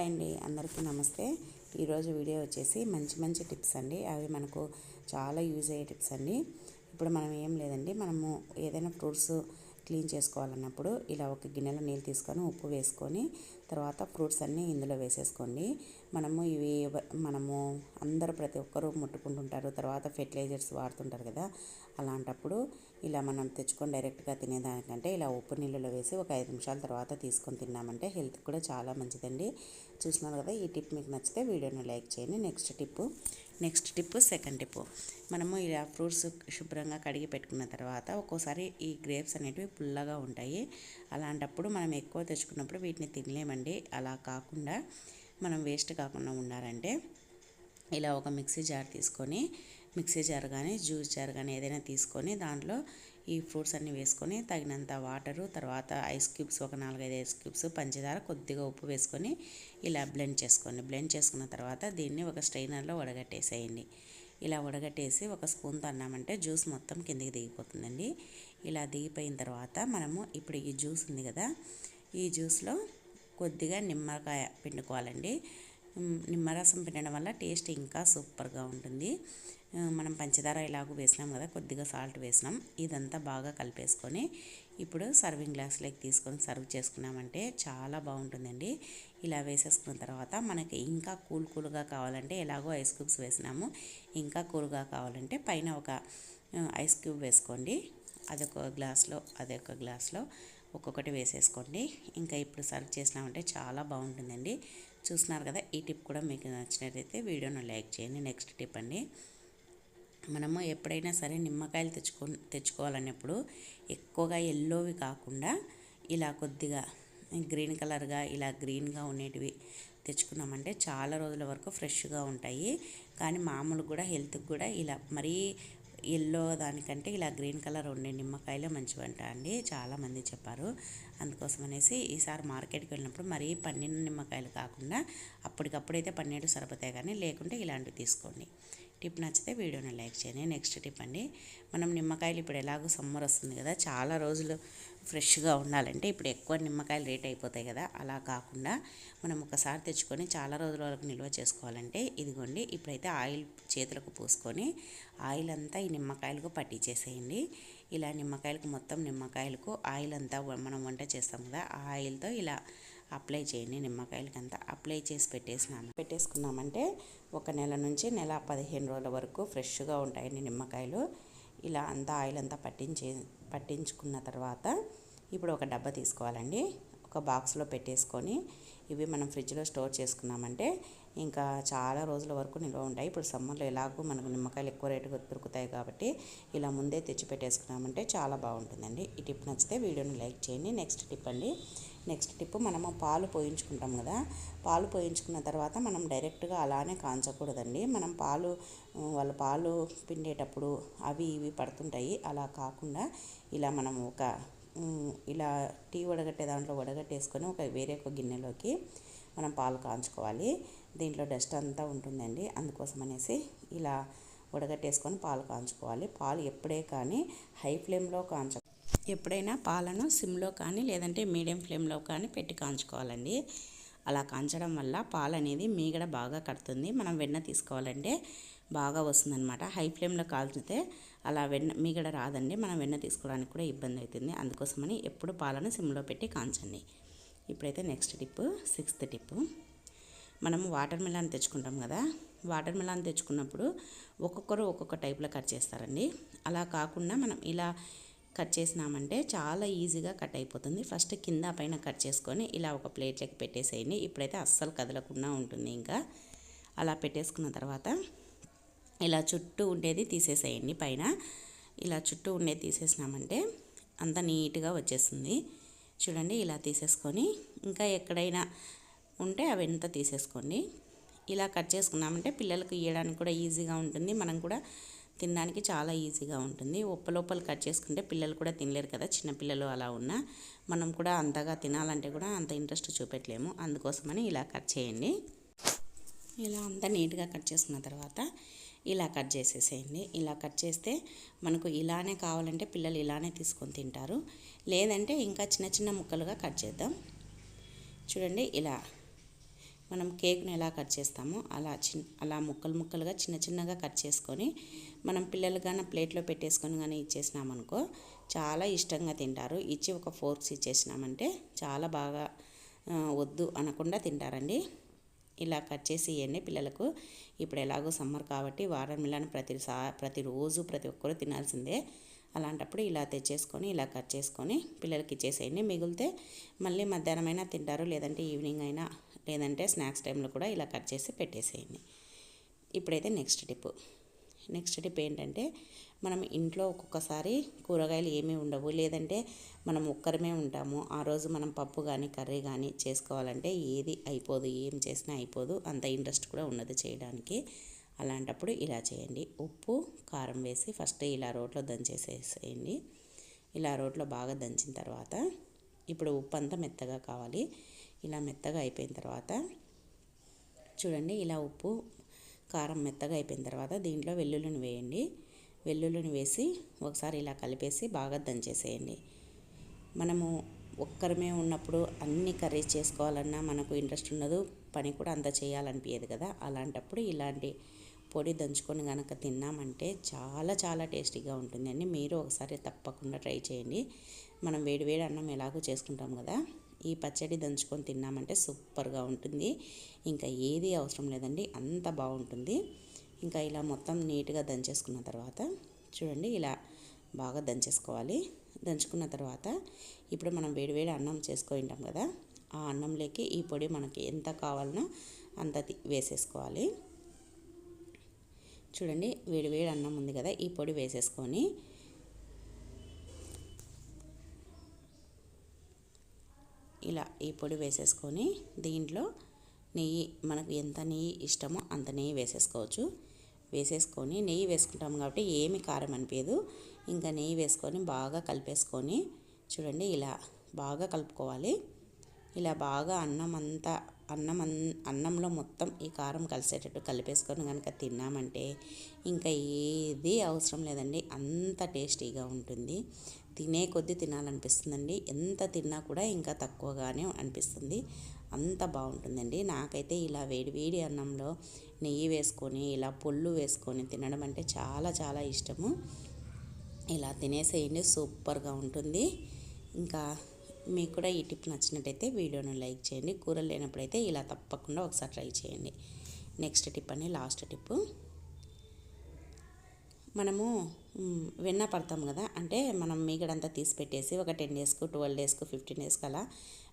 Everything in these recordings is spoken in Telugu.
హాయ్ అండి. అందరికీ నమస్తే. ఈరోజు వీడియో వచ్చేసి మంచి మంచి టిప్స్ అండి. అవి మనకు చాలా యూజ్ అయ్యే టిప్స్ అండి. ఇప్పుడు మనం ఏం లేదండి. మనము ఏదైనా ఫ్రూట్స్ క్లీన్ చేసుకోవాలన్నప్పుడు ఇలా ఒక గిన్నెలో నీళ్ళు తీసుకొని ఉప్పు వేసుకొని తర్వాత ఫ్రూట్స్ అన్నీ ఇందులో వేసేసుకోండి. మనము ఇవి మనము అందరూ ప్రతి ఒక్కరూ ముట్టుకుంటుంటారు. తర్వాత ఫెర్టిలైజర్స్ వాడుతుంటారు కదా. అలాంటప్పుడు ఇలా మనం తెచ్చుకొని డైరెక్ట్గా తినేదానికంటే ఇలా ఉప్పు నీళ్ళలో వేసి ఒక ఐదు నిమిషాల తర్వాత తీసుకొని తిన్నామంటే హెల్త్ కూడా చాలా మంచిదండి. చూసినారు కదా ఈ టిప్ మీకు నచ్చితే వీడియోని లైక్ చేయండి. Next tip next tip second tip. మనము ఇలా ఫ్రూట్స్ శుభ్రంగా కడిగి పెట్టుకున్న తర్వాత ఒక్కోసారి ఈ గ్రేప్స్ అనేటివి పుల్లగా ఉంటాయి. అలాంటప్పుడు మనం ఎక్కువ తెచ్చుకున్నప్పుడు వీటిని తినలేమండి. అలా కాకుండా మనం వేస్ట్ కాకుండా ఉండాలంటే ఇలా ఒక మిక్సీ జార్ తీసుకొని మిక్సీ జార్ కానీ జ్యూస్ జార్ కానీ ఏదైనా తీసుకొని దాంట్లో ఈ ఫ్రూట్స్ అన్నీ వేసుకొని తగినంత వాటరు తర్వాత ఐస్ క్యూబ్స్ ఒక నాలుగైదు ఐస్ క్యూబ్స్ పంచదార కొద్దిగా ఉప్పు వేసుకొని ఇలా బ్లెండ్ చేసుకోండి. బ్లెండ్ చేసుకున్న తర్వాత దీన్ని ఒక స్ట్రైనర్లో వడగట్టేసేయండి. ఇలా వడగట్టేసి ఒక స్పూన్తో అన్నామంటే జ్యూస్ మొత్తం కిందికి దిగిపోతుందండి. ఇలా దిగిపోయిన తర్వాత మనము ఇప్పుడు ఈ జ్యూస్ ఉంది కదా ఈ జ్యూస్లో కొద్దిగా నిమ్మకాయ పిండుకోవాలండి. నిమ్మరసం పిండడం వల్ల టేస్ట్ ఇంకా సూపర్గా ఉంటుంది. మనం పంచదార ఇలాగూ వేసినాం కదా కొద్దిగా సాల్ట్ వేసినాం. ఇదంతా బాగా కలిపేసుకొని ఇప్పుడు సర్వింగ్ గ్లాస్లోకి తీసుకొని సర్వ్ చేసుకున్నామంటే చాలా బాగుంటుందండి. ఇలా వేసేసుకున్న తర్వాత మనకి ఇంకా కూల్ కూల్గా కావాలంటే ఎలాగో ఐస్ క్యూబ్స్ వేసినాము. ఇంకా కూల్గా కావాలంటే పైన ఒక ఐస్ క్యూబ్ వేసుకోండి. అదొక గ్లాస్లో అదొక గ్లాస్లో ఒక్కొక్కటి వేసేసుకోండి. ఇంకా ఇప్పుడు సర్వ్ చేసినామంటే చాలా బాగుంటుందండి. చూస్తున్నారు కదా ఈ టిప్ కూడా మీకు నచ్చినట్లయితే వీడియోను లైక్ చేయండి. నెక్స్ట్ టిప్ అండి. మనము ఎప్పుడైనా సరే నిమ్మకాయలు తెచ్చుకో తెచ్చుకోవాలన్నప్పుడు ఎక్కువగా ఎల్లోవి కాకుండా ఇలా కొద్దిగా గ్రీన్ కలర్గా ఇలా గ్రీన్గా ఉండేటివి తెచ్చుకున్నామంటే చాలా రోజుల వరకు ఫ్రెష్గా ఉంటాయి. కానీ మామూలు కూడా హెల్త్కి కూడా ఇలా మరీ ఎల్లో దానికంటే ఇలా గ్రీన్ కలర్ ఉండే నిమ్మకాయలే మంచివంట అండి. చాలామంది చెప్పారు. అందుకోసం అనేసి ఈసారి మార్కెట్కి వెళ్ళినప్పుడు మరీ పండిన నిమ్మకాయలు కాకుండా అప్పటికప్పుడైతే పన్నీరు సరిపోతాయి కానీ లేకుంటే ఇలాంటివి తీసుకోండి. టిప్ నచ్చితే వీడియోని లైక్ చేయండి. నెక్స్ట్ టిప్ అండి మనం నిమ్మకాయలు ఇప్పుడు ఎలాగో సమ్మర్ వస్తుంది కదా చాలా రోజులు ఫ్రెష్గా ఉండాలంటే ఇప్పుడు ఎక్కువ నిమ్మకాయలు రేట్ అయిపోతాయి కదా అలా కాకుండా మనం ఒకసారి తెచ్చుకొని చాలా రోజుల వరకు నిల్వ చేసుకోవాలంటే ఇదిగోండి ఇప్పుడైతే ఆయిల్ చేతులకు పూసుకొని ఆయిల్ అంతా ఈ నిమ్మకాయలకు పట్టించేసేయండి ఇలా నిమ్మకాయలకు మొత్తం నిమ్మకాయలకు ఆయిల్ అంతా మనం వంట చేస్తాం కదా ఆ ఆయిల్తో ఇలా అప్లై చేయండి నిమ్మకాయలకి అంతా అప్లై చేసి పెట్టేసినాము పెట్టేసుకున్నామంటే ఒక నెల నుంచి నెల పదిహేను రోజుల వరకు ఫ్రెష్గా ఉంటాయండి నిమ్మకాయలు. ఇలా అంతా ఆయిల్ అంతా పట్టించే పట్టించుకున్న తర్వాత ఇప్పుడు ఒక డబ్బా తీసుకోవాలండి. ఒక బాక్స్లో పెట్టేసుకొని ఇవి మనం ఫ్రిడ్జ్లో స్టోర్ చేసుకున్నామంటే ఇంకా చాలా రోజుల వరకు నిల్వ ఉంటాయి. ఇప్పుడు సమ్మర్లో ఎలాగో మనకు నిమ్మకాయలు ఎక్కువ రేటుగా దొరుకుతాయి కాబట్టి ఇలా ముందే తెచ్చి పెట్టేసుకున్నామంటే చాలా బాగుంటుందండి. ఈ టిప్ నచ్చితే వీడియోని లైక్ చేయండి. నెక్స్ట్ టిప్ అండి. నెక్స్ట్ టిప్ మనము పాలు పోయించుకుంటాం కదా. పాలు పోయించుకున్న తర్వాత మనం డైరెక్ట్గా అలానే కాంచకూడదండి. మనం పాలు వాళ్ళ పాలు పిండేటప్పుడు అవి ఇవి పడుతుంటాయి. అలా కాకుండా ఇలా మనం ఒక ఇలా టీ వడగట్టే దాంట్లో వడగట్టేసుకొని ఒక వేరే ఒక గిన్నెలోకి మనం పాలు కాంచుకోవాలి. దీంట్లో డస్ట్ అంతా ఉంటుందండి. అందుకోసం అనేసి ఇలా ఉడగట్టేసుకొని పాలు కాంచుకోవాలి. పాలు ఎప్పుడే కానీ హై ఫ్లేమ్లో కాంచ ఎప్పుడైనా పాలను సిమ్లో కానీ లేదంటే మీడియం ఫ్లేమ్లో కానీ పెట్టి కాంచుకోవాలండి. అలా కాంచడం వల్ల పాలు అనేది మీగడ బాగా కడుతుంది. మనం వెన్న తీసుకోవాలంటే బాగా వస్తుందన్నమాట. హై ఫ్లేమ్లో కాల్చితే అలా వెన్న మీగడ రాదండి. మనం వెన్న తీసుకోవడానికి కూడా ఇబ్బంది అవుతుంది అందుకోసమని ఎప్పుడు పాలను సిమ్లో పెట్టి కాంచండి ఇప్పుడైతే నెక్స్ట్ టిప్ సిక్స్త్ టిప్ మనం వాటర్ మిలాన్ తెచ్చుకుంటాం కదా. వాటర్ మిలాన్ తెచ్చుకున్నప్పుడు ఒక్కొక్కరు ఒక్కొక్క టైప్లో కట్ చేస్తారండి. అలా కాకుండా మనం ఇలా కట్ చేసినామంటే చాలా ఈజీగా కట్ అయిపోతుంది. ఫస్ట్ కింద పైన కట్ చేసుకొని ఇలా ఒక ప్లేట్లోకి పెట్టేసేయండి. ఇప్పుడైతే అస్సలు కదలకుండా ఉంటుంది ఇంకా. అలా పెట్టేసుకున్న తర్వాత ఇలా చుట్టూ ఉండేది తీసేసేయండి పైన. ఇలా చుట్టూ ఉండేది తీసేసినామంటే అంత నీట్గా వచ్చేస్తుంది. చూడండి ఇలా తీసేసుకొని ఇంకా ఎక్కడైనా ఉంటే అవి ఎంత తీసేసుకోండి. ఇలా కట్ చేసుకున్నామంటే పిల్లలకు ఇవ్వడానికి కూడా ఈజీగా ఉంటుంది. మనం కూడా తినడానికి చాలా ఈజీగా ఉంటుంది. ఉప్పలోపలు కట్ చేసుకుంటే పిల్లలు కూడా తినలేరు కదా చిన్నపిల్లలు అలా ఉన్నా. మనం కూడా అంతగా తినాలంటే కూడా అంత ఇంట్రెస్ట్ చూపెట్టలేము. అందుకోసమని ఇలా కట్ చేయండి. ఇలా అంతా నీట్గా కట్ చేసుకున్న తర్వాత ఇలా కట్ చేసేసేయండి. ఇలా కట్ చేస్తే మనకు ఇలానే కావాలంటే పిల్లలు ఇలానే తీసుకొని తింటారు. లేదంటే ఇంకా చిన్న చిన్న ముక్కలుగా కట్ చేద్దాం. చూడండి ఇలా మనం కేక్ను ఎలా కట్ చేస్తామో అలా చిన్న అలా ముక్కలు ముక్కలుగా చిన్న చిన్నగా కట్ చేసుకొని మనం పిల్లలు కానీ ప్లేట్లో పెట్టేసుకొని కానీ ఇచ్చేసినామనుకో చాలా ఇష్టంగా తింటారు. ఇచ్చి ఒక ఫోర్క్స్ ఇచ్చేసినామంటే చాలా బాగా వద్దు అనకుండా తింటారండి. ఇలా కట్ చేసి ఇవ్వండి పిల్లలకు ఇప్పుడు ఎలాగో సమ్మర్ కాబట్టి వారం మిలన్ ప్రతి సా ప్రతిరోజు ప్రతి ఒక్కరు తినాల్సిందే. అలాంటప్పుడు ఇలా తెచ్చేసుకొని ఇలా కట్ చేసుకొని పిల్లలకి ఇచ్చేసేయండి. మిగిలితే మళ్ళీ మధ్యాహ్నం అయినా తింటారు లేదంటే ఈవినింగ్ అయినా లేదంటే స్నాక్స్ టైంలో కూడా ఇలా కట్ చేసి పెట్టేసేయండి. ఇప్పుడైతే నెక్స్ట్ టిప్. నెక్స్ట్ టిప్ ఏంటంటే మనం ఇంట్లో ఒక్కొక్కసారి కూరగాయలు ఏమీ ఉండవు. లేదంటే మనం ఒక్కరమే ఉంటాము. ఆ రోజు మనం పప్పు కానీ కర్రీ కానీ చేసుకోవాలంటే ఏది అయిపోదు ఏం చేసినా అయిపోదు. అంత ఇంట్రెస్ట్ కూడా ఉన్నది చేయడానికి. అలాంటప్పుడు ఇలా చేయండి. ఉప్పు కారం వేసి ఫస్ట్ ఇలా రోట్లో దంచేసేసేయండి. ఇలా రోట్లో బాగా దంచిన తర్వాత ఇప్పుడు ఉప్పు అంతా మెత్తగా కావాలి. ఇలా మెత్తగా అయిపోయిన తర్వాత చూడండి ఇలా ఉప్పు కారం మెత్తగా అయిపోయిన తర్వాత దీంట్లో వెల్లుల్లిని వేయండి. వెల్లుల్లిని వేసి ఒకసారి ఇలా కలిపేసి బాగా దంచేసేయండి. మనము ఒక్కరమే ఉన్నప్పుడు అన్ని కర్రీస్ చేసుకోవాలన్నా మనకు ఇంట్రెస్ట్ ఉండదు పని కూడా అంత చేయాలనిపించదు కదా. అలాంటప్పుడు ఇలాంటి పొడి దంచుకొని కనుక తిన్నామంటే చాలా చాలా టేస్టీగా ఉంటుందండి. మీరు ఒకసారి తప్పకుండా ట్రై చేయండి. మనం వేడి వేడి అన్నం ఎలాగో చేసుకుంటాం కదా. ఈ పచ్చడి దంచుకొని తిన్నామంటే సూపర్గా ఉంటుంది. ఇంకా ఏది అవసరం లేదండి అంత బాగుంటుంది. ఇంకా ఇలా మొత్తం నీట్గా దంచేసుకున్న తర్వాత చూడండి ఇలా బాగా దంచేసుకోవాలి. దంచుకున్న తర్వాత ఇప్పుడు మనం వేడివేడి అన్నం చేసుకుంటాం కదా ఆ అన్నంలోకి ఈ పొడి మనకి ఎంత కావాలనో అంత వేసేసుకోవాలి. చూడండి వేడివేడి అన్నం ఉంది కదా ఈ పొడి వేసేసుకొని ఇలా ఈ పొడి వేసేసుకొని దీంట్లో నెయ్యి మనకు ఎంత నెయ్యి ఇష్టమో అంత నెయ్యి వేసేసుకోవచ్చు. వేసేసుకొని నెయ్యి వేసుకుంటాం కాబట్టి ఏమి కారం అనిపించదు. ఇంకా నెయ్యి వేసుకొని బాగా కలిపేసుకొని చూడండి ఇలా బాగా కలుపుకోవాలి. ఇలా బాగా అన్నం అంతా అన్నం అన్నంలో మొత్తం ఈ కారం కలిసేటట్టు కలిపేసుకొని కనుక తిన్నామంటే ఇంకా ఏది అవసరం లేదండి. అంత టేస్టీగా ఉంటుంది. తినే కొద్దీ తినాలనిపిస్తుందండి. ఎంత తిన్నా కూడా ఇంకా తక్కువగానే అనిపిస్తుంది. అంత బాగుంటుందండి. నాకైతే ఇలా వేడి వేడి అన్నంలో నెయ్యి వేసుకొని ఇలా పొల్లు వేసుకొని తినడం అంటే చాలా చాలా ఇష్టము. ఇలా తినేసేయండి. సూపర్గా ఉంటుంది. ఇంకా మీకు కూడా ఈ టిప్ నచ్చినట్టయితే వీడియోను లైక్ చేయండి. కూరలు లేనప్పుడైతే ఇలా తప్పకుండా ఒకసారి ట్రై చేయండి. నెక్స్ట్ టిప్ అని లాస్ట్ టిప్. మనము వెన్న పడతాం కదా అంటే మనం మీగడంతా తీసి పెట్టేసి ఒక టెన్ డేస్కు ట్వెల్వ్ డేస్కు ఫిఫ్టీన్ డేస్కి అలా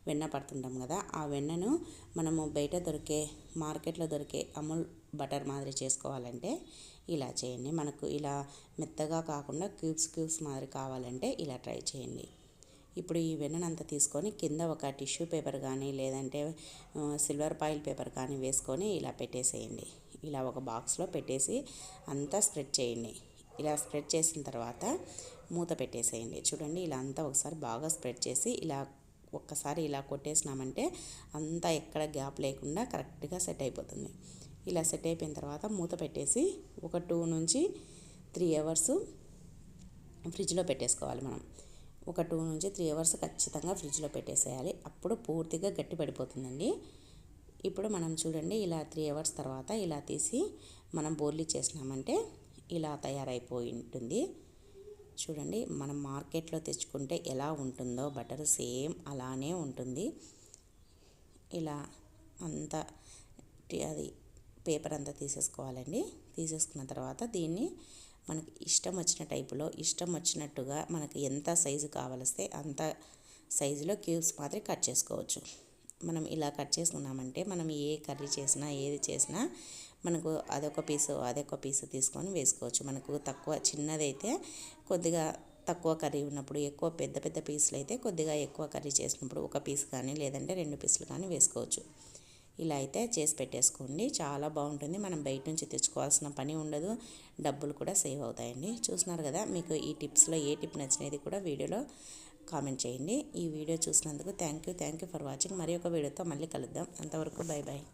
వెన్న పడుతుంటాం కదా ఆ వెన్నను మనము బయట దొరికే మార్కెట్లో దొరికే అమూల్ బటర్ మాదిరి చేసుకోవాలంటే ఇలా చేయండి. మనకు ఇలా మెత్తగా కాకుండా క్యూబ్స్ క్యూబ్స్ మాదిరి కావాలంటే ఇలా ట్రై చేయండి. ఇప్పుడు ఈ వెన్ననంతా తీసుకొని కింద ఒక టిష్యూ పేపర్ కానీ లేదంటే సిల్వర్ పాయిల్ పేపర్ కానీ వేసుకొని ఇలా పెట్టేసేయండి. ఇలా ఒక బాక్స్లో పెట్టేసి అంతా స్ప్రెడ్ చేయండి. ఇలా స్ప్రెడ్ చేసిన తర్వాత మూత పెట్టేసేయండి. చూడండి ఇలా అంతా ఒకసారి బాగా స్ప్రెడ్ చేసి ఇలా ఒక్కసారి ఇలా కొట్టేసినామంటే అంతా ఎక్కడ గ్యాప్ లేకుండా కరెక్ట్గా సెట్ అయిపోతుంది. ఇలా సెట్ అయిపోయిన తర్వాత మూత పెట్టేసి ఒక టూ నుంచి త్రీ అవర్స్ ఫ్రిడ్జ్లో పెట్టేసుకోవాలి మనం. ఒక టూ నుంచి త్రీ అవర్స్ ఖచ్చితంగా ఫ్రిడ్జ్లో పెట్టేసేయాలి. అప్పుడు పూర్తిగా గట్టి పడిపోతుందండి. ఇప్పుడు మనం చూడండి ఇలా త్రీ అవర్స్ తర్వాత ఇలా తీసి మనం బోర్లీ చేసినామంటే ఇలా తయారైపోయి ఉంటుంది చూడండి మనం మార్కెట్లో తెచ్చుకుంటే ఎలా ఉంటుందో బటర్ సేమ్ అలానే ఉంటుంది. ఇలా అంతా అది పేపర్ అంతా తీసేసుకోవాలండి. తీసేసుకున్న తర్వాత దీన్ని మనకు ఇష్టం వచ్చిన టైపులో ఇష్టం వచ్చినట్టుగా మనకు ఎంత సైజు కావలిస్తే అంత సైజులో క్యూబ్స్ మాత్రం కట్ చేసుకోవచ్చు. మనం ఇలా కట్ చేసుకున్నామంటే మనం ఏ కర్రీ చేసినా ఏది చేసినా మనకు అదొక పీసు అదొక పీసు తీసుకొని వేసుకోవచ్చు. మనకు తక్కువ చిన్నదైతే కొద్దిగా తక్కువ కర్రీ ఉన్నప్పుడు ఎక్కువ పెద్ద పెద్ద పీసులు అయితే కొద్దిగా ఎక్కువ కర్రీ చేసినప్పుడు ఒక పీస్ కానీ లేదంటే రెండు పీసులు కానీ వేసుకోవచ్చు. ఇలా అయితే చేసి పెట్టేసుకోండి. చాలా బాగుంటుంది. మనం బయట నుంచి తెచ్చుకోవాల్సిన పని ఉండదు. డబ్బులు కూడా సేవ్ అవుతాయండి. చూస్తున్నారు కదా మీకు ఈ టిప్స్లో ఏ టిప్ నచ్చినది కూడా వీడియోలో కామెంట్ చేయండి. ఈ వీడియో చూసినందుకు thank you thank you for watching. మరి ఒక వీడియోతో మళ్ళీ కలుద్దాం. అంతవరకు బై బాయ్